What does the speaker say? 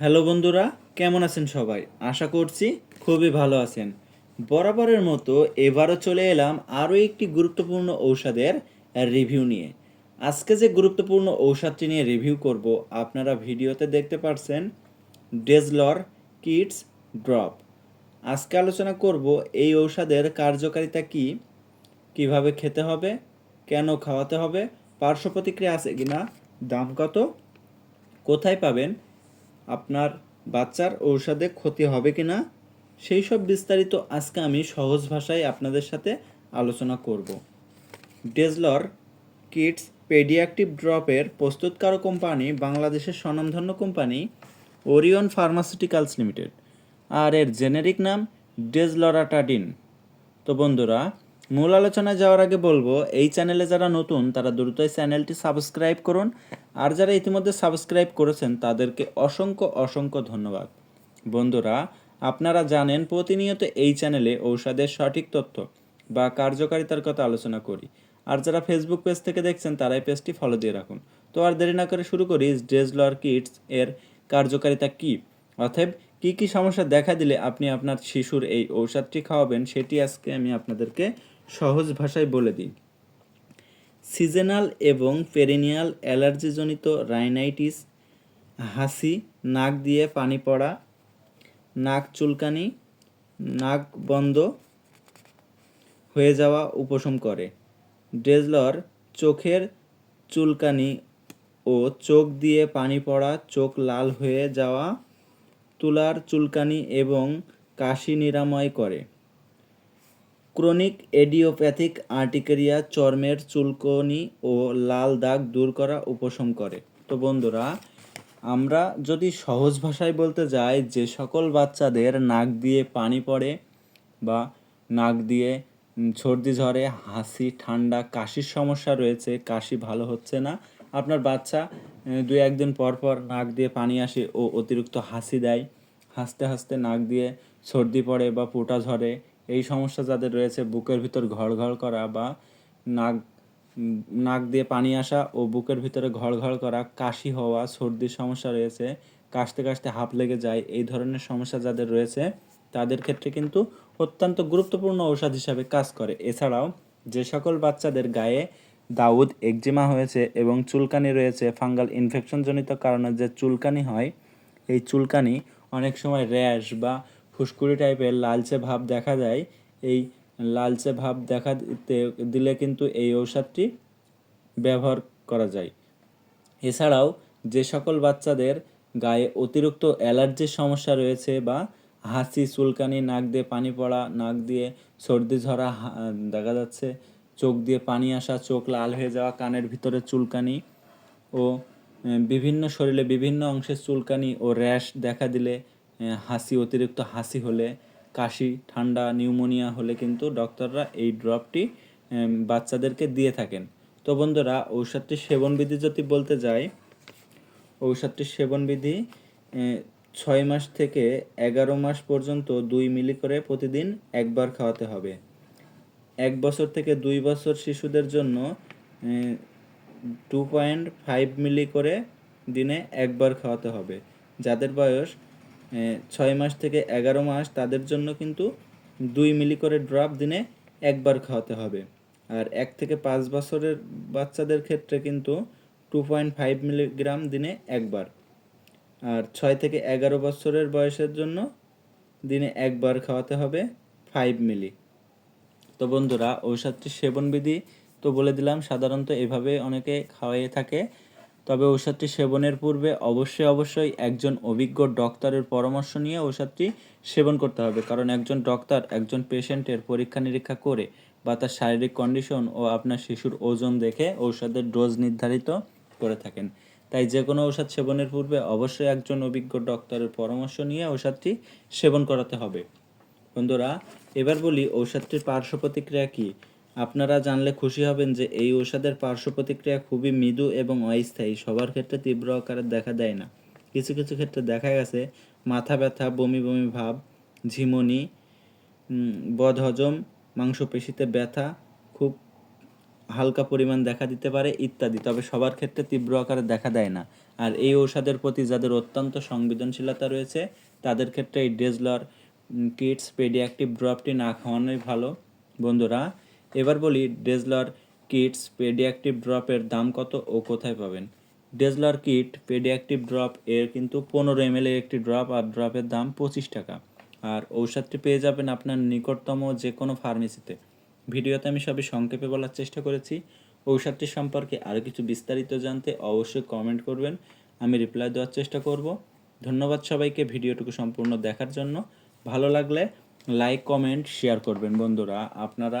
Hello বন্ধুরা, কেমন আছেন সবাই? আশা করছি খুবই ভালো আছেন। বরাবরের মতো এবারও চলে এলাম আরও একটি গুরুত্বপূর্ণ ঔষধের রিভিউ নিয়ে। আজকে যে গুরুত্বপূর্ণ ঔষধটি নিয়ে রিভিউ করব, আপনারা ভিডিওতে দেখতে পাচ্ছেন ডেজলর কিডস ড্রপ। আজকে আলোচনা করব এই ঔষধের কার্যকারিতা কি, কীভাবে খেতে হবে, কেন খাওয়াতে হবে, পার্শ্ব প্রতিক্রিয়া আছে কিনা, দাম কত, কোথায় পাবেন আপনার বাচ্চার ঔষধে ক্ষতি হবে কি না সেই সব বিস্তারিত আজকে আমি সহজ ভাষায় আপনাদের সাথে আলোচনা করব। ডেজলর কিডস পেডিয়াক্টিভ ড্রপের প্রস্তুতকারক কোম্পানি, বাংলাদেশের স্বনামধন্য কোম্পানি, ওরিয়ন ফার্মাসিউটিক্যালস লিমিটেড। আর এর জেনেরিক নাম ডেজলরাটাডিন। তো বন্ধুরা মূল আলোচনায় যাওয়ার আগে বলব, এই চ্যানেলে যারা নতুন, তারা দ্রুতই চ্যানেলটি সাবস্ক্রাইব করুন। আর যারা ইতিমধ্যে সাবস্ক্রাইব করেছেন, তাদেরকে অসংখ্য অসংখ্য ধন্যবাদ। বন্ধুরা, আপনারা জানেন প্রতিনিয়ত এই চ্যানেলে ঔষধের সঠিক তথ্য বা কার্যকারিতার কথা আলোচনা করি। আর যারা ফেসবুক পেজ থেকে দেখছেন, তারা এই পেজটি ফলো দিয়ে রাখুন। তো আর দেরি না করে শুরু করি ডেজলর কিডস এর কার্যকারিতা কী? অতএব, কী কী সমস্যা দেখা দিলে আপনি আপনার শিশুর এই ঔষধটি খাওয়াবেন, সেটি আজকে আমি আপনাদেরকে সহজ ভাষায় বলে দিই। সিজনাল এবং পেরিনিয়াল অ্যালার্জিজনিত রাইনাইটিস, হাসি, নাক দিয়ে পানি পড়া, নাক চুলকানি, নাক বন্ধ হয়ে যাওয়া উপশম করে। ড্রেজলর চোখের চুলকানি ও চোখ দিয়ে পানি পড়া, চোখ লাল হয়ে যাওয়া, তুলার চুলকানি এবং কাশি নিরাময় করে। ক্রনিক এডিওপ্যাথিক আর্টিকেরিয়া চর্মের চুলকনি ও লাল দাগ দূর করা উপশম করে। তো বন্ধুরা, আমরা যদি সহজ ভাষায় বলতে যাই, যে সকল বাচ্চাদের নাক দিয়ে পানি পড়ে বা নাক দিয়ে সর্দি ঝরে, হাসি, ঠান্ডা, কাশির সমস্যা রয়েছে, কাশি ভালো হচ্ছে না, আপনার বাচ্চা দু একদিন পর পর নাক দিয়ে পানি আসে ও অতিরিক্ত হাসি দেয়, হাসতে হাসতে নাক দিয়ে সর্দি পড়ে বা পোটা ঝরে এই সমস্যা যাদের রয়েছে, বুকের ভিতর ঘর ঘর করা বা নাক নাক দিয়ে পানি আসা ও বুকের ভিতরে ঘর ঘর করা, কাশি হওয়া, সর্দির সমস্যা রয়েছে, কাশতে কাশতে হাঁপ লেগে যায়, এই ধরনের সমস্যা যাদের রয়েছে, তাদের ক্ষেত্রে কিন্তু অত্যন্ত গুরুত্বপূর্ণ ঔষধ হিসাবে কাজ করে। এছাড়াও, যে সকল বাচ্চাদের গায়ে দাউদ, একজিমা হয়েছে এবং চুলকানি রয়েছে, ফাঙ্গাল ইনফেকশনজনিত কারণে যে চুলকানি হয়, এই চুলকানি অনেক সময় র্যাশ বা ফুসকুড়ি টাইপের লালচে ভাব দেখা দেয়। এই লালচে ভাব দেখা দিতে, দিলে কিন্তু এই ঔষধটি ব্যবহার করা যায়। এছাড়াও যে সকল বাচ্চাদের গায়ে অতিরিক্ত অ্যালার্জির সমস্যা রয়েছে বা হাসি, চুলকানি, নাক দিয়ে পানি পড়া, নাক দিয়ে সর্দি, ঝরা দেখা যাচ্ছে, চোখ দিয়ে পানি আসা, চোখ লাল হয়ে যাওয়া, কানের ভিতরে চুলকানি ও বিভিন্ন শরীরে বিভিন্ন অংশের চুলকানি ও র্যাশ দেখা দিলে হাসি, অতিরিক্ত হাসি হলে, কাশি, ঠান্ডা, নিউমোনিয়া হলে কিন্তু ডক্টররা এই ড্রপটি বাচ্চাদেরকে দিয়ে থাকেন। তো বন্ধুরা ঔষধটির সেবনবিধি যদি বলতে যাই ঔষধটির সেবনবিধি ছয় মাস থেকে এগারো মাস পর্যন্ত দুই মিলি করে প্রতিদিন একবার খাওয়াতে হবে। এক বছর থেকে দুই বছর শিশুদের জন্য টু পয়েন্ট ফাইভ মিলি করে দিনে একবার খাওয়াতে হবে। যাদের বয়স ছয় মাস থেকে এগারো মাস তাদের জন্য কিন্তু দুই মিলি করে ড্রপ দিনে একবার খাওয়াতে হবে। আর এক থেকে পাঁচ বছরের বাচ্চাদের ক্ষেত্রে কিন্তু টু পয়েন্ট ফাইভ মিলিগ্রাম দিনে একবার। আর ছয় থেকে এগারো বছরের বয়সের জন্য দিনে একবার খাওয়াতে হবে ফাইভ মিলি তো বন্ধুরা ঔষধটির সেবনবিধি তো বলে দিলাম। সাধারণত এভাবে অনেকে খাওয়াইয়ে থাকে। তবে ঔষধটি সেবনের পূর্বে অবশ্যই অবশ্যই একজন অভিজ্ঞ ডক্টরের পরামর্শ নিয়ে ঔষধটি সেবন করতে হবে। কারণ একজন ডক্টর একজন পেশেন্টের পরীক্ষা নিরীক্ষা করে বা তার শারীরিক কন্ডিশন ও আপনার শিশুর ওজন দেখে ঔষধের ডোজ নির্ধারিত করে থাকেন। তাই যে কোনো ঔষধ সেবনের পূর্বে অবশ্যই একজন অভিজ্ঞ ডক্টরের পরামর্শ নিয়ে ঔষধটি সেবন করাতে হবে। বন্ধুরা, এবার বলি ঔষধটির পার্শ্ব প্রতিক্রিয়া কী? আপনারা জানলে খুশি হবেন যে এই ঔষধের পার্শ্ব প্রতিক্রিয়া খুবই মৃদু এবং অস্থায়ী, সবার ক্ষেত্রে তীব্র আকারে দেখা দেয় না। কিছু কিছু ক্ষেত্রে দেখা গেছে, মাথা ব্যথা, বমি বমি ভাব, ঝিমুনি বদহজম, মাংসপেশিতে ব্যথা, খুব হালকা পরিমাণ দেখা দিতে পারে ইত্যাদি। তবে সবার ক্ষেত্রে তীব্র আকারে দেখা দেয় না। আর এই ঔষধের প্রতি যাদের অত্যন্ত সংবেদনশীলতা রয়েছে, তাদের ক্ষেত্রে এই ডেজলার কিডস পেডিয়াক্টিভ ড্রপটি না খাওয়ানোই ভালো। বন্ধুরা এবার বলি ডেজলার কিটস পেডিয়াক্টিভ ড্রপের দাম কত ও কোথায় পাবেন? ডেজলার কিট পেডিয়াক্টিভ ড্রপ এর কিন্তু পনেরো এম একটি ড্রপ আর ড্রপের দাম পঁচিশ টাকা। আর ঔষধটি পেয়ে যাবেন আপনার নিকটতম যে কোনো ফার্মেসিতে। ভিডিওতে আমি সবই সংক্ষেপে বলার চেষ্টা করেছি। ঔষধটি সম্পর্কে আরও কিছু বিস্তারিত জানতে অবশ্যই কমেন্ট করবেন। আমি রিপ্লাই দেওয়ার চেষ্টা করব। ধন্যবাদ সবাইকে ভিডিওটুকু সম্পূর্ণ দেখার জন্য। ভালো লাগলে লাইক, কমেন্ট, শেয়ার করবেন বন্ধুরা। আপনারা